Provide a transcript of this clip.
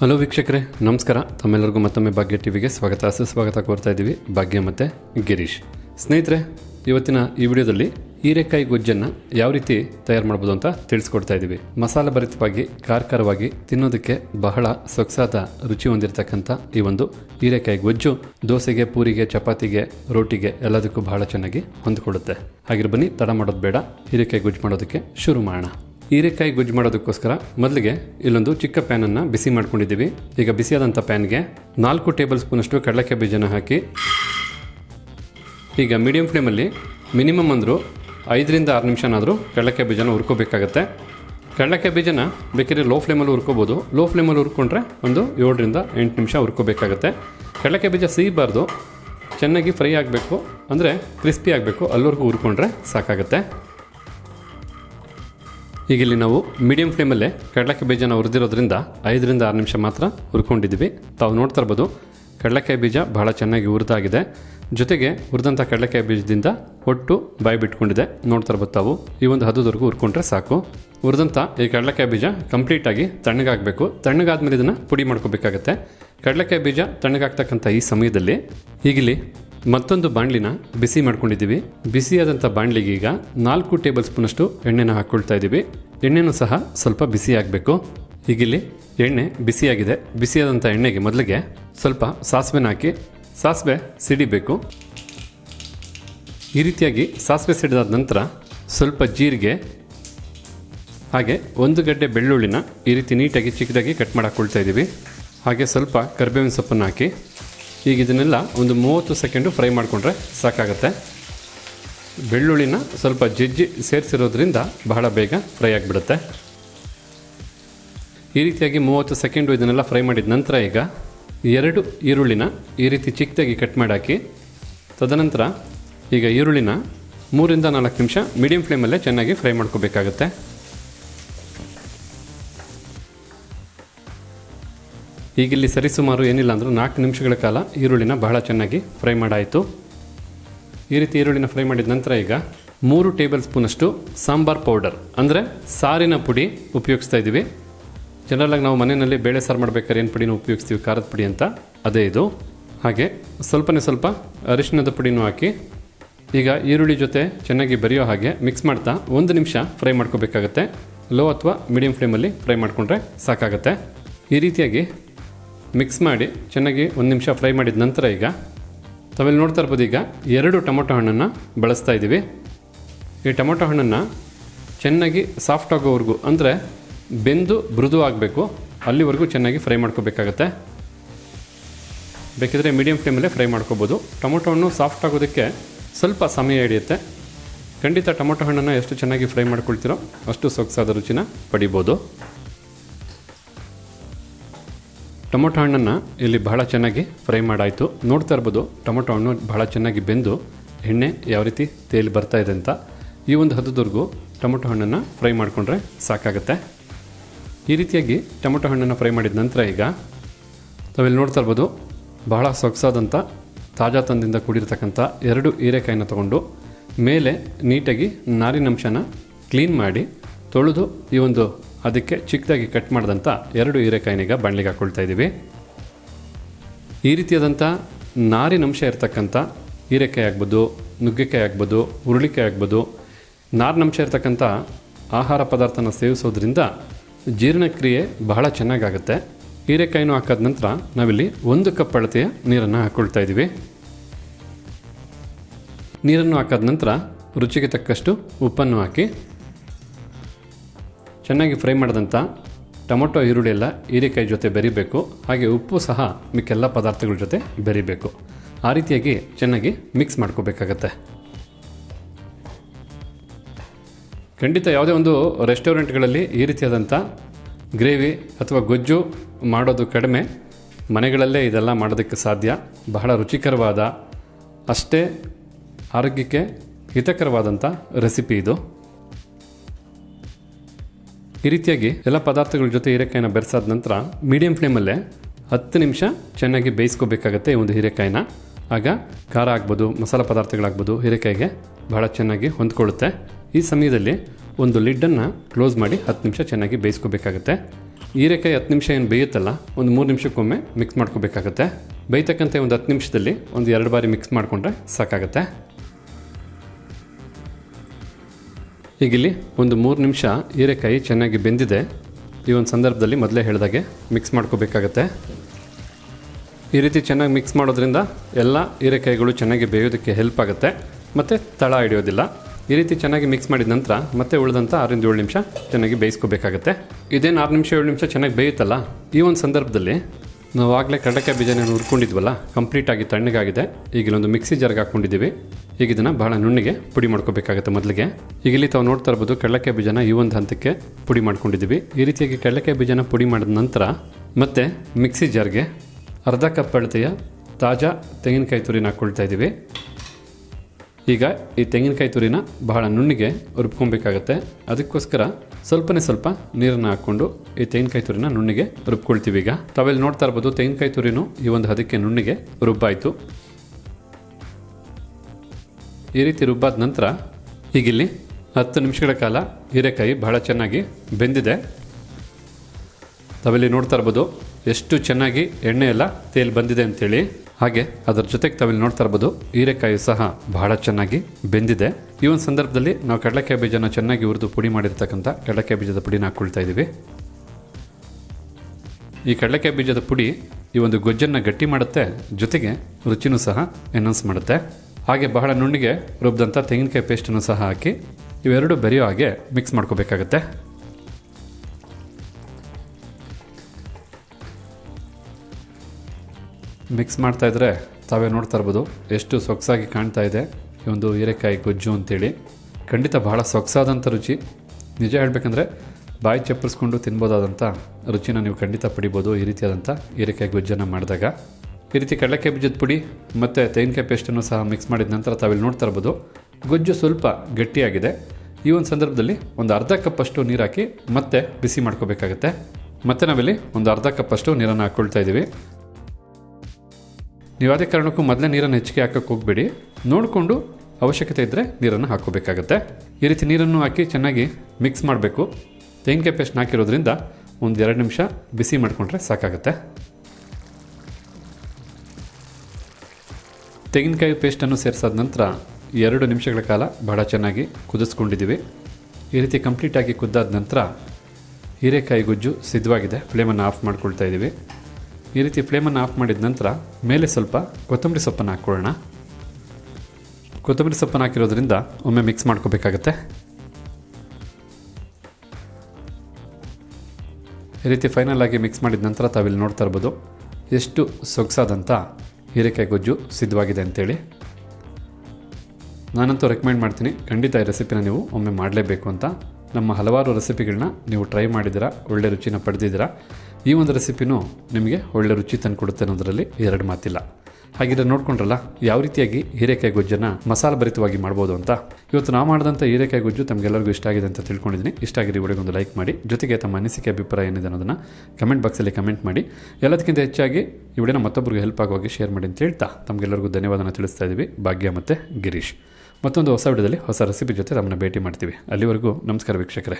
Hello ವೀಕ್ಷಕರೇ, ನಮಸ್ಕಾರ. ತಮ್ಮೆಲ್ಲರಿಗೂ ಮತ್ತೊಮ್ಮೆ ಭಾಗ್ಯ ಟಿವಿಗೆ ಸ್ವಾಗತ. ಸುಸ್ವಾಗತ ಕೋರ್ತಾ ಇದ್ದೀವಿ ಭಾಗ್ಯ ಮತ್ತು ಗಿರೀಶ್. ಸ್ನೇಹಿತರೆ, ಇವತ್ತಿನ ಈ ವಿಡಿಯೋದಲ್ಲಿ ಹೀರೆಕಾಯಿ ಗೊಜ್ಜನ್ನು ಯಾವ ರೀತಿ ತಯಾರು ಮಾಡ್ಬೋದು ಅಂತ ತಿಳಿಸ್ಕೊಡ್ತಾ ಇದ್ದೀವಿ. ಮಸಾಲೆ ಭರಿತವಾಗಿ, ಕಾರ್ಕಾರವಾಗಿ ತಿನ್ನೋದಕ್ಕೆ ಬಹಳ ಸೊಗಸಾದ ರುಚಿ ಹೊಂದಿರತಕ್ಕಂಥ ಈ ಒಂದು ಹೀರೆಕಾಯಿ ಗೊಜ್ಜು ದೋಸೆಗೆ, ಪೂರಿಗೆ, ಚಪಾತಿಗೆ, ರೋಟಿಗೆ ಎಲ್ಲದಕ್ಕೂ ಬಹಳ ಚೆನ್ನಾಗಿ ಹೊಂದಿಕೊಳ್ಳುತ್ತೆ. ಹಾಗಿರ ಬನ್ನಿ, ತಡ ಮಾಡೋದು ಬೇಡ. ಹೀರೆಕಾಯಿ ಗೊಜ್ಜು ಮಾಡೋದಕ್ಕೆ ಶುರು ಮಾಡೋಣ. ಹೀರೆಕಾಯಿ ಗೊಜ್ಜು ಮಾಡೋದಕ್ಕೋಸ್ಕರ ಮೊದಲಿಗೆ ಇಲ್ಲೊಂದು ಚಿಕ್ಕ ಪ್ಯಾನನ್ನು ಬಿಸಿ ಮಾಡ್ಕೊಂಡಿದ್ದೀವಿ. ಈಗ ಬಿಸಿಯಾದಂಥ ಪ್ಯಾನ್ಗೆ ನಾಲ್ಕು ಟೇಬಲ್ ಸ್ಪೂನಷ್ಟು ಕಡಲೆಕಾಯಿ ಬೀಜನ ಹಾಕಿ, ಈಗ ಮೀಡಿಯಂ ಫ್ಲೇಮಲ್ಲಿ ಮಿನಿಮಮ್ ಅಂದರೂ ಐದರಿಂದ ಆರು ನಿಮಿಷನಾದರೂ ಕಡಲೆಕಾಯಿ ಬೀಜನ ಹುರ್ಕೋಬೇಕಾಗತ್ತೆ. ಕಡಲೆಕಾಯಿ ಬೀಜನ ಬೇಕಿದ್ರೆ ಲೋ ಫ್ಲೇಮಲ್ಲಿ ಹುರ್ಕೋಬೋದು. ಲೋ ಫ್ಲೇಮಲ್ಲಿ ಹುರ್ಕೊಂಡ್ರೆ ಒಂದು ಏಳರಿಂದ ಎಂಟು ನಿಮಿಷ ಹುರ್ಕೋಬೇಕಾಗತ್ತೆ. ಕಡಲೆಕಾಯಿ ಬೀಜ ಸಿಗಬಾರ್ದು. ಚೆನ್ನಾಗಿ ಫ್ರೈ ಆಗಬೇಕು. ಅಂದರೆ ಕ್ರಿಸ್ಪಿ ಆಗಬೇಕು. ಅಲ್ಲಿವರೆಗೂ ಹುರ್ಕೊಂಡ್ರೆ ಸಾಕಾಗುತ್ತೆ. ಈಗ ಇಲ್ಲಿ ನಾವು ಮೀಡಿಯಂ ಫ್ಲೇಮಲ್ಲೇ ಕಡಲೆಕಾಯಿ ಬೀಜನ ಹುರಿದಿರೋದ್ರಿಂದ ಐದರಿಂದ ಆರು ನಿಮಿಷ ಮಾತ್ರ ಹುರ್ಕೊಂಡಿದ್ವಿ ತಾವು ನೋಡ್ತಾ ಇರ್ಬೋದು, ಕಡಲೆಕಾಯಿ ಬೀಜ ಬಹಳ ಚೆನ್ನಾಗಿ ಹುರಿದಾಗಿದೆ. ಜೊತೆಗೆ ಹುರಿದಂಥ ಕಡಲೆಕಾಯಿ ಬೀಜದಿಂದ ಒಟ್ಟು ಬಾಯಿ ಬಿಟ್ಕೊಂಡಿದೆ. ನೋಡ್ತಾ ಇರ್ಬೋದು ತಾವು, ಈ ಒಂದು ಹದದವರೆಗೂ ಹುರ್ಕೊಂಡ್ರೆ ಸಾಕು. ಹುರಿದಂಥ ಈ ಕಡಲೆಕಾಯಿ ಬೀಜ ಕಂಪ್ಲೀಟಾಗಿ ತಣ್ಣಗಾಗಬೇಕು. ತಣ್ಣಗಾದ್ಮೇಲೆ ಇದನ್ನು ಪುಡಿ ಮಾಡ್ಕೋಬೇಕಾಗತ್ತೆ. ಕಡಲೆಕಾಯಿ ಬೀಜ ತಣ್ಣಗಾಗ್ತಕ್ಕಂಥ ಈ ಸಮಯದಲ್ಲಿ, ಈಗಿಲ್ಲಿ ಮತ್ತೊಂದು ಬಾಣಲಿನ ಬಿಸಿ ಮಾಡ್ಕೊಂಡಿದ್ದೀವಿ. ಬಿಸಿಯಾದಂಥ ಬಾಣಲಿಗೆ ಈಗ ನಾಲ್ಕು ಟೇಬಲ್ ಸ್ಪೂನಷ್ಟು ಎಣ್ಣೆನ ಹಾಕ್ಕೊಳ್ತಾ ಇದ್ದೀವಿ. ಎಣ್ಣೆನೂ ಸಹ ಸ್ವಲ್ಪ ಬಿಸಿ ಆಗಬೇಕು. ಈಗಿಲ್ಲಿ ಎಣ್ಣೆ ಬಿಸಿಯಾಗಿದೆ. ಬಿಸಿಯಾದಂಥ ಎಣ್ಣೆಗೆ ಮೊದಲಿಗೆ ಸ್ವಲ್ಪ ಸಾಸಿವೆನ ಹಾಕಿ ಸಾಸಿವೆ ಸಿಡಿಬೇಕು. ಈ ರೀತಿಯಾಗಿ ಸಾಸಿವೆ ಸಿಡಿದಾದ ನಂತರ ಸ್ವಲ್ಪ ಜೀರಿಗೆ, ಹಾಗೆ ಒಂದು ಗಡ್ಡೆ ಬೆಳ್ಳುಳ್ಳಿನ ಈ ರೀತಿ ನೀಟಾಗಿ ಚಿಕ್ಕದಾಗಿ ಕಟ್ ಮಾಡಿಕೊಳ್ತಾ ಇದ್ದೀವಿ. ಹಾಗೆ ಸ್ವಲ್ಪ ಕರ್ಬೇವಿನ ಸೊಪ್ಪನ್ನು ಹಾಕಿ ಈಗ ಇದನ್ನೆಲ್ಲ ಒಂದು ಮೂವತ್ತು ಸೆಕೆಂಡು ಫ್ರೈ ಮಾಡಿಕೊಂಡ್ರೆ ಸಾಕಾಗುತ್ತೆ. ಬೆಳ್ಳುಳ್ಳಿನ ಸ್ವಲ್ಪ ಜಜ್ಜಿ ಸೇರಿಸಿರೋದ್ರಿಂದ ಬಹಳ ಬೇಗ ಫ್ರೈ ಆಗಿಬಿಡುತ್ತೆ. ಈ ರೀತಿಯಾಗಿ ಮೂವತ್ತು ಸೆಕೆಂಡು ಇದನ್ನೆಲ್ಲ ಫ್ರೈ ಮಾಡಿದ ನಂತರ ಈಗ ಎರಡು ಈರುಳ್ಳಿನ ಈ ರೀತಿ ಚಿಕ್ಕದಾಗಿ ಕಟ್ ಮಾಡಿ ಹಾಕಿ ತದನಂತರ ಈಗ ಈರುಳ್ಳಿನ ಮೂರಿಂದ ನಾಲ್ಕು ನಿಮಿಷ ಮೀಡಿಯಂ ಫ್ಲೇಮಲ್ಲೇ ಚೆನ್ನಾಗಿ ಫ್ರೈ ಮಾಡ್ಕೋಬೇಕಾಗತ್ತೆ. ಈಗಿಲ್ಲಿ ಸರಿಸುಮಾರು ಏನಿಲ್ಲ ಅಂದರೂ ನಾಲ್ಕು ನಿಮಿಷಗಳ ಕಾಲ ಈರುಳ್ಳಿನ ಬಹಳ ಚೆನ್ನಾಗಿ ಫ್ರೈ ಮಾಡಾಯಿತು. ಈ ರೀತಿ ಈರುಳ್ಳಿನ ಫ್ರೈ ಮಾಡಿದ ನಂತರ ಈಗ ಮೂರು ಟೇಬಲ್ ಸ್ಪೂನಷ್ಟು ಸಾಂಬಾರ್ ಪೌಡರ್, ಅಂದರೆ ಸಾರಿನ ಪುಡಿ ಉಪಯೋಗಿಸ್ತಾ ಇದ್ದೀವಿ. ಜನರಲಾಗಿ ನಾವು ಮನೆಯಲ್ಲಿ ಬೇಳೆ ಸಾರು ಮಾಡಬೇಕಾದ್ರೆ ಏನು ಪುಡಿನ ಉಪಯೋಗಿಸ್ತೀವಿ, ಖಾರದ ಪುಡಿ ಅಂತ. ಅದೇ ಇದು. ಹಾಗೆ ಸ್ವಲ್ಪನೇ ಸ್ವಲ್ಪ ಅರಿಶಿಣದ ಪುಡಿನೂ ಹಾಕಿ ಈಗ ಈರುಳ್ಳಿ ಜೊತೆ ಚೆನ್ನಾಗಿ ಬರೆಯೋ ಹಾಗೆ ಮಿಕ್ಸ್ ಮಾಡ್ತಾ ಒಂದು ನಿಮಿಷ ಫ್ರೈ ಮಾಡ್ಕೋಬೇಕಾಗತ್ತೆ. ಲೋ ಅಥವಾ ಮೀಡಿಯಂ ಫ್ಲೇಮಲ್ಲಿ ಫ್ರೈ ಮಾಡಿಕೊಂಡ್ರೆ ಸಾಕಾಗತ್ತೆ. ಈ ರೀತಿಯಾಗಿ ಮಿಕ್ಸ್ ಮಾಡಿ, ಚೆನ್ನಾಗಿ ಒಂದು ನಿಮಿಷ ಫ್ರೈ ಮಾಡಿದ ನಂತರ ಈಗ ತಾವೆಲ್ಲಿ ನೋಡ್ತಾ ಇರ್ಬೋದು ಈಗ ಎರಡು ಟೊಮೊಟೊ ಹಣ್ಣನ್ನು ಬಳಸ್ತಾ ಇದ್ದೀವಿ ಈ ಟೊಮೊಟೊ ಹಣ್ಣನ್ನು ಚೆನ್ನಾಗಿ ಸಾಫ್ಟ್ ಆಗೋವರೆಗೂ, ಅಂದರೆ ಬೆಂದು ಮೃದು ಆಗಬೇಕು. ಅಲ್ಲಿವರೆಗೂ ಚೆನ್ನಾಗಿ ಫ್ರೈ ಮಾಡ್ಕೋಬೇಕಾಗತ್ತೆ. ಬೇಕಿದ್ರೆ ಮೀಡಿಯಮ್ ಫ್ಲೇಮಲ್ಲೇ ಫ್ರೈ ಮಾಡ್ಕೋಬೋದು. ಟೊಮೊಟೊ ಹಣ್ಣು ಸಾಫ್ಟ್ ಆಗೋದಕ್ಕೆ ಸ್ವಲ್ಪ ಸಮಯ ಹಿಡಿಯುತ್ತೆ. ಖಂಡಿತ ಟೊಮೊಟೊ ಹಣ್ಣನ್ನು ಎಷ್ಟು ಚೆನ್ನಾಗಿ ಫ್ರೈ ಮಾಡ್ಕೊಳ್ತೀರೋ ಅಷ್ಟು ಸೊಗಸಾದ ರುಚಿನ ಪಡಿಬೋದು. ಟೊಮೊಟೊ ಹಣ್ಣನ್ನು ಇಲ್ಲಿ ಬಹಳ ಚೆನ್ನಾಗಿ ಫ್ರೈ ಮಾಡಾಯಿತು. ನೋಡ್ತಾ ಇರ್ಬೋದು, ಟೊಮೊಟೊ ಹಣ್ಣು ಬಹಳ ಚೆನ್ನಾಗಿ ಬೆಂದು ಎಣ್ಣೆ ಯಾವ ರೀತಿ ತೇಲಿ ಬರ್ತಾ ಇದೆ ಅಂತ. ಈ ಒಂದು ಹದದವರೆಗೂ ಟೊಮೊಟೊ ಹಣ್ಣನ್ನು ಫ್ರೈ ಮಾಡಿಕೊಂಡ್ರೆ ಸಾಕಾಗುತ್ತೆ. ಈ ರೀತಿಯಾಗಿ ಟೊಮೊಟೊ ಹಣ್ಣನ್ನು ಫ್ರೈ ಮಾಡಿದ ನಂತರ ಈಗ ತಾವಿಲ್ಲಿ ನೋಡ್ತಾ ಇರ್ಬೋದು, ಬಹಳ ಸೊಗಸಾದಂಥ ತಾಜಾ ತಂದಿಂದ ಕೂಡಿರ್ತಕ್ಕಂಥ ಎರಡು ಹೀರೆಕಾಯಿನ ತಗೊಂಡು ಮೇಲೆ ನೀಟಾಗಿ ನಾರಿನಂಶನ ಕ್ಲೀನ್ ಮಾಡಿ ತೊಳೆದು ಈ ಒಂದು ಅದಕ್ಕೆ ಚಿಕ್ಕದಾಗಿ ಕಟ್ ಮಾಡಿದಂಥ ಎರಡು ಹೀರೆಕಾಯಿನೀಗ ಬಾಣಲಿಗೆ ಹಾಕ್ಕೊಳ್ತಾ ಇದ್ದೀವಿ. ಈ ರೀತಿಯಾದಂಥ ನಾರಿನಂಶ ಇರತಕ್ಕಂಥ ಹೀರೆಕಾಯಿ ಆಗ್ಬೋದು, ನುಗ್ಗೆಕಾಯಿ ಆಗ್ಬೋದು, ಹುರುಳಿಕಾಯಿ ಆಗ್ಬೋದು ನಾರಿನಂಶ ಇರತಕ್ಕಂಥ ಆಹಾರ ಪದಾರ್ಥನ ಸೇವಿಸೋದ್ರಿಂದ ಜೀರ್ಣಕ್ರಿಯೆ ಬಹಳ ಚೆನ್ನಾಗಾಗುತ್ತೆ. ಹೀರೆಕಾಯಿನೂ ಹಾಕಾದ ನಂತರ ನಾವಿಲ್ಲಿ ಒಂದು ಕಪ್ ಅಳತೆಯ ನೀರನ್ನು ಹಾಕ್ಕೊಳ್ತಾ ಇದ್ದೀವಿ. ನೀರನ್ನು ಹಾಕಾದ ನಂತರ ರುಚಿಗೆ ತಕ್ಕಷ್ಟು ಉಪ್ಪನ್ನು ಹಾಕಿ ಚೆನ್ನಾಗಿ ಫ್ರೈ ಮಾಡಿದಂಥ ಟೊಮೊಟೊ, ಈರುಳ್ಳಿ ಎಲ್ಲ ಹೀರೆಕಾಯಿ ಜೊತೆ ಬೆರಿಬೇಕು. ಹಾಗೆ ಉಪ್ಪು ಸಹ ಮಿಕ್ಕೆಲ್ಲ ಪದಾರ್ಥಗಳ ಜೊತೆ ಬೆರಿಬೇಕು. ಆ ರೀತಿಯಾಗಿ ಚೆನ್ನಾಗಿ ಮಿಕ್ಸ್ ಮಾಡ್ಕೋಬೇಕಾಗತ್ತೆ. ಖಂಡಿತ ಯಾವುದೇ ಒಂದು ರೆಸ್ಟೋರೆಂಟ್ಗಳಲ್ಲಿ ಈ ರೀತಿಯಾದಂಥ ಗ್ರೇವಿ ಅಥವಾ ಗೊಜ್ಜು ಮಾಡೋದು ಕಡಿಮೆ. ಮನೆಗಳಲ್ಲೇ ಇದೆಲ್ಲ ಮಾಡೋದಕ್ಕೆ ಸಾಧ್ಯ. ಬಹಳ ರುಚಿಕರವಾದ, ಅಷ್ಟೇ ಆರೋಗ್ಯಕ್ಕೆ ಹಿತಕರವಾದಂಥ ರೆಸಿಪಿ ಇದು. ಈ ರೀತಿಯಾಗಿ ಎಲ್ಲ ಪದಾರ್ಥಗಳ ಜೊತೆ ಹೀರೆಕಾಯಿನ ಬೆರೆಸಾದ ನಂತರ ಮೀಡಿಯಂ ಫ್ಲೇಮಲ್ಲೇ ಹತ್ತು ನಿಮಿಷ ಚೆನ್ನಾಗಿ ಬೇಯಿಸ್ಕೋಬೇಕಾಗತ್ತೆ ಈ ಒಂದು ಹೀರೆಕಾಯಿನ. ಆಗ ಖಾರ ಆಗ್ಬೋದು, ಮಸಾಲೆ ಪದಾರ್ಥಗಳಾಗ್ಬೋದು ಹೀರೆಕಾಯಿಗೆ ಬಹಳ ಚೆನ್ನಾಗಿ ಹೊಂದ್ಕೊಳ್ಳುತ್ತೆ. ಈ ಸಮಯದಲ್ಲಿ ಒಂದು ಲಿಡ್ಡನ್ನು ಕ್ಲೋಸ್ ಮಾಡಿ ಹತ್ತು ನಿಮಿಷ ಚೆನ್ನಾಗಿ ಬೇಯಿಸ್ಕೋಬೇಕಾಗತ್ತೆ. ಹೀರೆಕಾಯಿ ಹತ್ತು ನಿಮಿಷ ಏನು ಬೇಯುತ್ತಲ್ಲ, ಒಂದು ಮೂರು ನಿಮಿಷಕ್ಕೊಮ್ಮೆ ಮಿಕ್ಸ್ ಮಾಡ್ಕೋಬೇಕಾಗತ್ತೆ. ಬೇಯ್ತಕ್ಕಂಥ ಒಂದು ಹತ್ತು ನಿಮಿಷದಲ್ಲಿ ಒಂದು ಎರಡು ಬಾರಿ ಮಿಕ್ಸ್ ಮಾಡಿಕೊಂಡ್ರೆ ಸಾಕಾಗತ್ತೆ. ಈಗಿಲ್ಲಿ ಒಂದು ಮೂರು ನಿಮಿಷ ಹೀರೆಕಾಯಿ ಚೆನ್ನಾಗಿ ಬೆಂದಿದೆ. ಈ ಒಂದು ಸಂದರ್ಭದಲ್ಲಿ ಮೊದಲೇ ಹೇಳಿದಾಗೆ ಮಿಕ್ಸ್ ಮಾಡ್ಕೋಬೇಕಾಗತ್ತೆ. ಈ ರೀತಿ ಚೆನ್ನಾಗಿ ಮಿಕ್ಸ್ ಮಾಡೋದ್ರಿಂದ ಎಲ್ಲ ಹೀರೆಕಾಯಿಗಳು ಚೆನ್ನಾಗಿ ಬೇಯೋದಕ್ಕೆ ಹೆಲ್ಪ್ ಆಗುತ್ತೆ. ಮತ್ತು ತಳ ಹಿಡಿಯೋದಿಲ್ಲ. ಈ ರೀತಿ ಚೆನ್ನಾಗಿ ಮಿಕ್ಸ್ ಮಾಡಿದ ನಂತರ ಮತ್ತೆ ಉಳಿದಂಥ ಆರಿಂದ ಏಳು ನಿಮಿಷ ಚೆನ್ನಾಗಿ ಬೇಯಿಸ್ಕೋಬೇಕಾಗತ್ತೆ. ಇದೇನು ಆರು ನಿಮಿಷ ಏಳು ನಿಮಿಷ ಚೆನ್ನಾಗಿ ಬೇಯುತ್ತಲ್ಲ? ಈ ಒಂದು ಸಂದರ್ಭದಲ್ಲಿ ನಾವು ಆಗಲೇ ಕಡಕೆ ಬೀಜನ ಹುರ್ಕೊಂಡಿದ್ವಲ್ಲ ಕಂಪ್ಲೀಟಾಗಿ ತಣ್ಣಗಾಗಿದೆ. ಈಗ ಇಲ್ಲೊಂದು ಮಿಕ್ಸಿ ಜಾರ್ಗೆ ಹಾಕ್ಕೊಂಡಿದ್ದೀವಿ ಈಗ ಇದನ್ನು ಬಹಳ ನುಣ್ಣಿಗೆ ಪುಡಿ ಮಾಡ್ಕೋಬೇಕಾಗುತ್ತೆ ಮೊದಲಿಗೆ. ಈಗ ಇಲ್ಲಿ ತಾವು ನೋಡ್ತಾ ಇರ್ಬೋದು ಕಡಲೆಕಾಯಿ ಬೀಜನ ಈ ಒಂದು ಹಂತಕ್ಕೆ ಪುಡಿ ಮಾಡ್ಕೊಂಡಿದ್ದೀವಿ. ಈ ರೀತಿಯಾಗಿ ಕಡಲೆಕಾಯಿ ಬೀಜನ ಪುಡಿ ಮಾಡಿದ ನಂತರ ಮತ್ತೆ ಮಿಕ್ಸಿ ಜಾರ್ಗೆ ಅರ್ಧ ಕಪ್ ಅಳತೆಯ ತಾಜಾ ತೆಂಗಿನಕಾಯಿ ತುರಿನ ಹಾಕ್ಕೊಳ್ತಾ ಇದ್ದೀವಿ. ಈಗ ಈ ತೆಂಗಿನಕಾಯಿ ತುರಿನ ಬಹಳ ನುಣ್ಣಿಗೆ ರುಬ್ಕೊಬೇಕಾಗತ್ತೆ. ಅದಕ್ಕೋಸ್ಕರ ಸ್ವಲ್ಪನೇ ಸ್ವಲ್ಪ ನೀರನ್ನು ಹಾಕ್ಕೊಂಡು ಈ ತೆಂಗಿನಕಾಯಿ ತುರಿನ ನುಣ್ಣಿಗೆ ರುಬ್ಕೊಳ್ತೀವಿ ಈಗ. ತಾವೆಲ್ಲಿ ನೋಡ್ತಾ ಇರ್ಬೋದು ತೆಂಗಿನಕಾಯಿ ತುರಿನೂ ಈ ಒಂದು ಹದಕ್ಕೆ ನುಣ್ಣಿಗೆ ರುಬ್ಬಾಯಿತು. ಈ ರೀತಿ ರುಬ್ಬಾದ ನಂತರ ಈಗಿಲ್ಲಿ ಹತ್ತು ನಿಮಿಷಗಳ ಕಾಲ ಹೀರೆಕಾಯಿ ಬಹಳ ಚೆನ್ನಾಗಿ ಬೆಂದಿದೆ. ತಾವಿಲ್ಲಿ ನೋಡ್ತಾ ಇರ್ಬೋದು, ಎಷ್ಟು ಚೆನ್ನಾಗಿ ಎಣ್ಣೆ ಎಲ್ಲ ತೇಲ್ ಬಂದಿದೆ ಅಂತೇಳಿ. ಹಾಗೆ ಅದರ ಜೊತೆಗೆ ತಾವಿಲ್ಲಿ ನೋಡ್ತಾ ಇರ್ಬೋದು, ಹೀರೆಕಾಯಿ ಸಹ ಬಹಳ ಚೆನ್ನಾಗಿ ಬೆಂದಿದೆ. ಈ ಒಂದು ಸಂದರ್ಭದಲ್ಲಿ ನಾವು ಕಡಲೆಕಾಯಿ ಬೀಜನ ಚೆನ್ನಾಗಿ ಹುರಿದು ಪುಡಿ ಮಾಡಿರ್ತಕ್ಕಂಥ ಕಡಲೆಕಾಯಿ ಬೀಜದ ಪುಡಿನ ಹಾಕ್ಕೊಳ್ತಾ ಇದ್ದೀವಿ. ಈ ಕಡಲೆಕಾಯಿ ಬೀಜದ ಪುಡಿ ಈ ಒಂದು ಗೊಜ್ಜನ್ನು ಗಟ್ಟಿ ಮಾಡುತ್ತೆ, ಜೊತೆಗೆ ರುಚಿನೂ ಸಹ ಎನ್ಹಾನ್ಸ್ ಮಾಡುತ್ತೆ. ಹಾಗೆ ಬಹಳ ನುಣ್ಣಿಗೆ ರುಬ್ಬಿದಂಥ ತೆಂಗಿನಕಾಯಿ ಪೇಸ್ಟನ್ನು ಸಹ ಹಾಕಿ ಇವೆರಡು ಬೆರೆಯೋ ಹಾಗೆ ಮಿಕ್ಸ್ ಮಾಡ್ಕೋಬೇಕಾಗತ್ತೆ. ಮಿಕ್ಸ್ ಮಾಡ್ತಾ ಇದ್ರೆ ತಾವೇ ನೋಡ್ತಾ ಇರ್ಬೋದು ಎಷ್ಟು ಸೊಗಸಾಗಿ ಕಾಣ್ತಾ ಇದೆ ಈ ಒಂದು ಹೀರೆಕಾಯಿ ಗೊಜ್ಜು ಅಂತೇಳಿ. ಖಂಡಿತ ಬಹಳ ಸೊಗಸಾದಂಥ ರುಚಿ. ನಿಜ ಹೇಳಬೇಕಂದ್ರೆ ಬಾಯಿ ಚಪ್ಪರಿಸ್ಕೊಂಡು ತಿನ್ಬೋದಾದಂಥ ರುಚಿನ ನೀವು ಖಂಡಿತ ಪಡಿಬೋದು ಈ ರೀತಿಯಾದಂಥ ಹೀರೆಕಾಯಿ ಗೊಜ್ಜನ್ನು ಮಾಡಿದಾಗ. ಈ ರೀತಿ ಕಡಲೆಕಾಯಿ ಬೀಜದ ಪುಡಿ ಮತ್ತು ತೆಂಗಿನಕಾಯಿ ಪೇಸ್ಟನ್ನು ಸಹ ಮಿಕ್ಸ್ ಮಾಡಿದ ನಂತರ ತಾವಿಲ್ಲಿ ನೋಡ್ತಾ ಇರ್ಬೋದು. ಗೊಜ್ಜು ಸ್ವಲ್ಪ ಗಟ್ಟಿಯಾಗಿದೆ. ಈ ಒಂದು ಸಂದರ್ಭದಲ್ಲಿ ಒಂದು ಅರ್ಧ ಕಪ್ಪಷ್ಟು ನೀರು ಹಾಕಿ ಮತ್ತೆ ಬಿಸಿ ಮಾಡ್ಕೋಬೇಕಾಗತ್ತೆ. ಮತ್ತೆ ನಾವಿಲ್ಲಿ ಒಂದು ಅರ್ಧ ಕಪ್ಪಷ್ಟು ನೀರನ್ನು ಹಾಕ್ಕೊಳ್ತಾ ಇದ್ದೀವಿ. ನೀವು ಯಾವುದೇ ಕಾರಣಕ್ಕೂ ಮೊದಲೇ ನೀರನ್ನು ಹೆಚ್ಚಿಗೆ ಹಾಕೋಕ್ಕೆ ಹೋಗಬೇಡಿ. ನೋಡಿಕೊಂಡು ಅವಶ್ಯಕತೆ ಇದ್ದರೆ ನೀರನ್ನು ಹಾಕೋಬೇಕಾಗತ್ತೆ. ಈ ರೀತಿ ನೀರನ್ನು ಹಾಕಿ ಚೆನ್ನಾಗಿ ಮಿಕ್ಸ್ ಮಾಡಬೇಕು. ತೆಂಗಿನಕಾಯಿ ಪೇಸ್ಟ್ ಹಾಕಿರೋದ್ರಿಂದ ಒಂದು ಎರಡು ನಿಮಿಷ ಬಿಸಿ ಮಾಡಿಕೊಂಡ್ರೆ ಸಾಕಾಗುತ್ತೆ. ತೆಂಗಿನಕಾಯಿ ಪೇಸ್ಟನ್ನು ಸೇರಿಸಾದ ನಂತರ ಎರಡು ನಿಮಿಷಗಳ ಕಾಲ ಬಹಳ ಚೆನ್ನಾಗಿ ಕುದಿಸ್ಕೊಂಡಿದ್ದೀವಿ. ಈ ರೀತಿ ಕಂಪ್ಲೀಟಾಗಿ ಕುದ್ದಾದ ನಂತರ ಹೀರೆಕಾಯಿ ಗುಜ್ಜು ಸಿದ್ಧವಾಗಿದೆ. ಫ್ಲೇಮನ್ನು ಆಫ್ ಮಾಡ್ಕೊಳ್ತಾ ಇದ್ದೀವಿ. ಈ ರೀತಿ ಫ್ಲೇಮನ್ನು ಆಫ್ ಮಾಡಿದ ನಂತರ ಮೇಲೆ ಸ್ವಲ್ಪ ಕೊತ್ತಂಬರಿ ಸೊಪ್ಪನ್ನು ಹಾಕ್ಕೊಳ್ಳೋಣ. ಕೊತ್ತಂಬರಿ ಸೊಪ್ಪನ್ನು ಹಾಕಿರೋದ್ರಿಂದ ಒಮ್ಮೆ ಮಿಕ್ಸ್ ಮಾಡ್ಕೋಬೇಕಾಗತ್ತೆ. ಈ ರೀತಿ ಫೈನಲ್ ಆಗಿ ಮಿಕ್ಸ್ ಮಾಡಿದ ನಂತರ ತಾವಿಲ್ಲಿ ನೋಡ್ತಾ ಇರ್ಬೋದು ಎಷ್ಟು ಸೊಗಸಾದಂಥ ಹೀರೆಕಾಯಿ ಗೊಜ್ಜು ಸಿದ್ಧವಾಗಿದೆ ಅಂತೇಳಿ. ನಾನಂತೂ ರೆಕಮೆಂಡ್ ಮಾಡ್ತೀನಿ. ಖಂಡಿತ ಈ ರೆಸಿಪಿನ ನೀವು ಒಮ್ಮೆ ಮಾಡಲೇಬೇಕು ಅಂತ. ನಮ್ಮ ಹಲವಾರು ರೆಸಿಪಿಗಳನ್ನ ನೀವು ಟ್ರೈ ಮಾಡಿದ್ದೀರಾ, ಒಳ್ಳೆ ರುಚಿನ ಪಡೆದಿದ್ದೀರಾ, ಈ ಒಂದು ರೆಸಿಪಿನೂ ನಿಮಗೆ ಒಳ್ಳೆ ರುಚಿ ತಂದುಕೊಡುತ್ತೆ ಅನ್ನೋದರಲ್ಲಿ ಎರಡು ಮಾತಿಲ್ಲ. ಹಾಗಿದ್ರೆ ನೋಡ್ಕೊಂಡ್ರಲ್ಲ, ಯಾವ ರೀತಿಯಾಗಿ ಹೀರೆಕಾಯಿ ಗೊಜ್ಜನ್ನು ಮಸಾಲ ಭರಿತವಾಗಿ ಮಾಡ್ಬೋದು ಅಂತ. ಇವತ್ತು ನಾವು ಮಾಡಿದಂಥ ಹೀರೆಕಾಯಿ ಗೊಜ್ಜು ತಮಗೆಲ್ಲರಿಗೂ ಇಷ್ಟ ಆಗಿದೆ ಅಂತ ತಿಳ್ಕೊಂಡಿದ್ದೀನಿ. ಇಷ್ಟ ಆಗಿದೆ ಒಂದು ಲೈಕ್ ಮಾಡಿ, ಜೊತೆಗೆ ತಮ್ಮ ಅನಿಸಿಕೆ, ಅಭಿಪ್ರಾಯ ಏನಿದೆ ಅನ್ನೋದನ್ನು ಕಮೆಂಟ್ ಬಾಕ್ಸಲ್ಲಿ ಕಮೆಂಟ್ ಮಾಡಿ. ಎಲ್ಲದಕ್ಕಿಂತ ಹೆಚ್ಚಾಗಿ ಈ ಮತ್ತೊಬ್ಬರಿಗೆ ಹೆಲ್ಪ್ ಆಗುವಾಗಿ ಶೇರ್ ಮಾಡಿ ಅಂತ ಹೇಳ್ತಾ ತಮಗೆಲ್ಲರಿಗೂ ಧನ್ಯವಾದನ ತಿಳಿಸ್ತಾ ಇದ್ದೀವಿ ಭಾಗ್ಯ ಮತ್ತು ಗಿರೀಶ್. ಮತ್ತೊಂದು ಹೊಸ ವಿಡಿಯೋದಲ್ಲಿ ಹೊಸ ರೆಸಿಪಿ ಜೊತೆ ನಮ್ಮನ್ನು ಭೇಟಿ ಮಾಡ್ತೀವಿ. ಅಲ್ಲಿವರೆಗೂ ನಮಸ್ಕಾರ ವೀಕ್ಷಕರೇ.